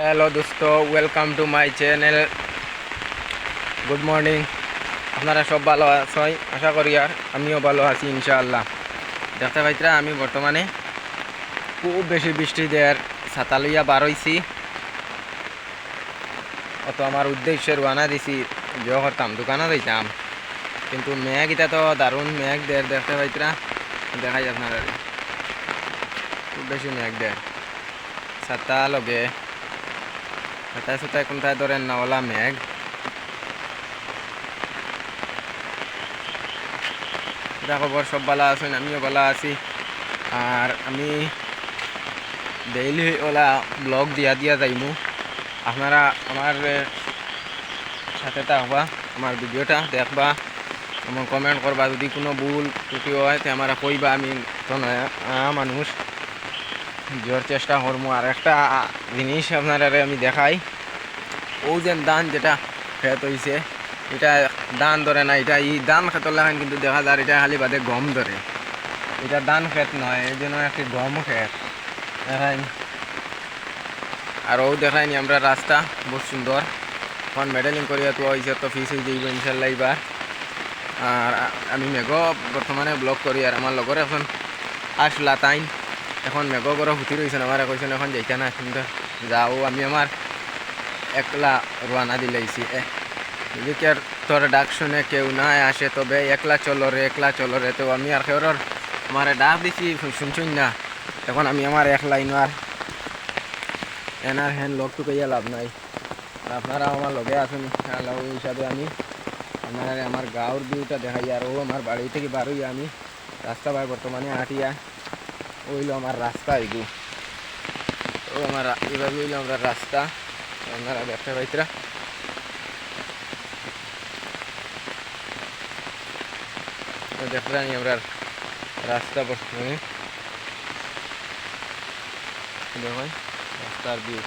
Hello দোস্ত welcome to my channel good morning আপনারা সব ভালো আছেন আশা করি আর আমিও ভালো আছি, ইনশাআল্লাহ। দেখতে পাইতরা, আমি বর্তমানে খুব বেশি বৃষ্টি দেয়ার ছাতা লইয়া বার হইছি। অত আমার উদ্দেশ্যে রোয়ানা দিছি যে করতাম দোকানে যাইতাম। কিন্তু মেঘ এটা তো দারুণ মেঘ দেয় দেখতে পাইতরা। দেখাই আপনারা। খুব বেশি মেঘ দেয় ছাতা লগে ছাতা ছাতা কোনটায় ধরেন নাওলা মেঘ। এটা খবর সব ভালো আছেন আমিও ভালো আছি। আর আমি ডেইলি ওলা ব্লগ দিয়া দিয়া যাইমু। আপনারা আমার সাথে থাকবা, আমার ভিডিওটা দেখবা এবং কমেন্ট করবা। যদি কোনো ভুল ত্রুটি হয়, তে আমার কইবা, আমি মানুষ। জোর চেষ্টা করব। আর একটা জিনিস আপনারা আমি দেখাই। ও যে দান যেটা খেত হইছে, এটা দান ধরে না, এটা এই দান খেতর লাগান কিন্তু দেখা যায় এটা খালি বাদে গম ধরে। এটা দান খেত নয়, এই জন্য একটি গম খেত দেখাই। আর ও দেখাইনি আমরা রাস্তা, বহুত সুন্দর। এখন মেডেলিং করিয়া তো হয়েছে তো ফিস হয়ে যাইব ইনশাল্লাহ এবার আর আমি মেঘ বর্তমানে ব্লগ করি, আর আমার লগর এখন আসলা তাইন এখন মেঘ বড় হুতি রয়েছেন আমার কইছেন এখন যাইতা না কিন্তু যাও, আমি আমার একলা রোয়ানা দিলাইছি এদিকে আর তোর ডাক শুনে, কেউ না আসে, তবে একলা চলো রে একলা চলো রে তো আমি আর কেউর আমার ডাক দিছি শুনছুন না। এখন আমি আমার একলা ইনার এনার হ্যান তো কইয়া লাভ নাই। আপনারা আমার লগে ওই হিসাবে আমি আপনারা আমার গাঁর ভিউটা দেখাই আর ও আমার বাড়ি থেকে বার হইয়া আমি রাস্তা বার বর্তমানে হাঁটিয়া ওইলো আমার রাস্তা এগু ও আমার এভাবে হইল আমরা রাস্তা। আপনারা দেখতে পাইতরা দেখলাম আমরা রাস্তা দেখুন রাস্তার ভিউ।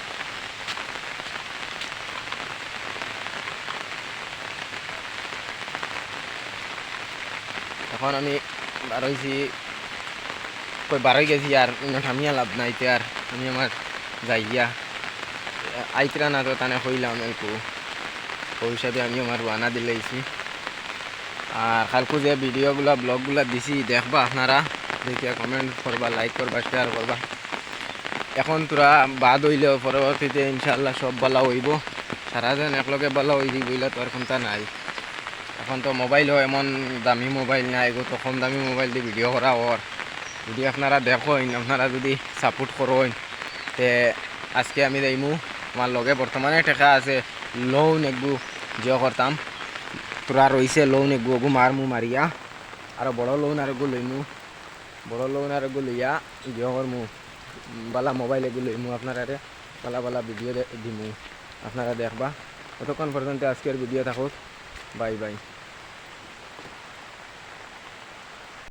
এখন আমি বার হয়েছি কই বারোই গেছি আর থামিয়া লাভ নাই তে আর। আমি আমার যাইয়া, আইতরা না তো তানে হইলাম একটু ওই হিসাবে আমি আমার রানা দিলাইছি আর কালকু যে ভিডিওগুলা, ব্লগগুলা দিছি, দেখবা আপনারা। দেখিয়া কমেন্ট করবা লাইক করবা শেয়ার করবা। এখন তোরা বাদ হইলেও পরবর্তীতে ইনশাল্লাহ সব বালা হইব। সারাদিন একলগে বলা হই বইলে তো আর কোনটা নাই। এখন তো মোবাইলও এমন দামি মোবাইল নাই এগো তো কম দামি মোবাইল দিয়ে ভিডিও করা ওর যদি আপনারা দেখেন আপনারা যদি সাপোর্ট করেন তে আজকে আমি যাইমু আমার লগে বর্তমানে টেকা আছে লোন একগু জিও করতাম তোরা রইছে লোন একগু ওগু মারমু মারিয়া আর বড় লোন আর এগু লইমু বড় লোন আর এগু লইয়া জিও করমু বালা মোবাইল এগু লইমু আপনারা বালা বালা ভিডিও দিমু। আপনারা দেখবা। ততক্ষণ পর্যন্ত আজকের ভিডিও থাকুক। Bye bye.